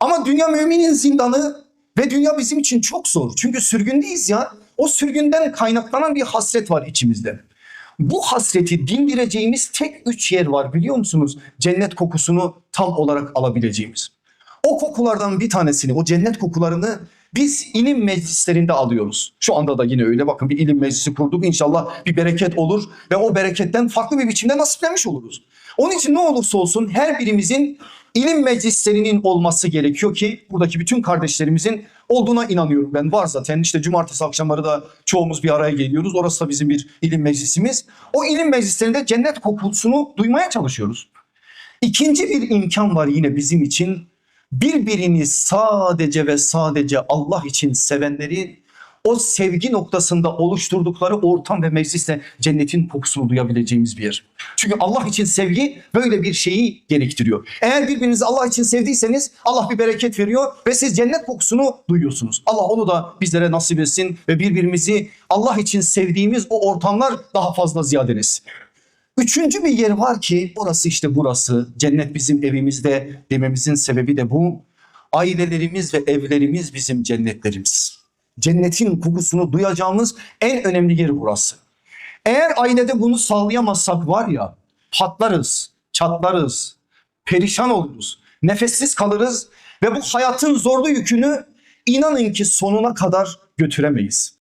Ama dünya müminin zindanı ve dünya bizim için çok zor. Çünkü sürgündeyiz ya. O sürgünden kaynaklanan bir hasret var içimizde. Bu hasreti dindireceğimiz tek üç yer var biliyor musunuz? Cennet kokusunu tam olarak alabileceğimiz. O kokulardan bir tanesini, o cennet kokularını biz ilim meclislerinde alıyoruz. Şu anda da yine öyle bakın bir ilim meclisi kurduk. İnşallah bir bereket olur ve o bereketten farklı bir biçimde nasiplemiş oluruz. Onun için ne olursa olsun her birimizin ilim meclislerinin olması gerekiyor ki buradaki bütün kardeşlerimizin olduğuna inanıyorum ben. Var zaten işte cumartesi akşamları da çoğumuz bir araya geliyoruz. Orası da bizim bir ilim meclisimiz. O ilim meclislerinde cennet kokusunu duymaya çalışıyoruz. İkinci bir imkan var yine bizim için. Birbirini sadece ve sadece Allah için sevenleri o sevgi noktasında oluşturdukları ortam ve meclisle cennetin kokusunu duyabileceğimiz bir yer. Çünkü Allah için sevgi böyle bir şeyi gerektiriyor. Eğer birbirinizi Allah için sevdiyseniz Allah bir bereket veriyor ve siz cennet kokusunu duyuyorsunuz. Allah onu da bizlere nasip etsin ve birbirimizi Allah için sevdiğimiz o ortamlar daha fazla ziyade. Üçüncü bir yer var ki orası işte burası. Cennet bizim evimizde dememizin sebebi de bu. Ailelerimiz ve evlerimiz bizim cennetlerimiz. Cennetin kokusunu duyacağımız en önemli yer burası. Eğer ailede bunu sağlayamazsak var ya patlarız, çatlarız, perişan oluruz, nefessiz kalırız ve bu hayatın zorlu yükünü inanın ki sonuna kadar götüremeyiz.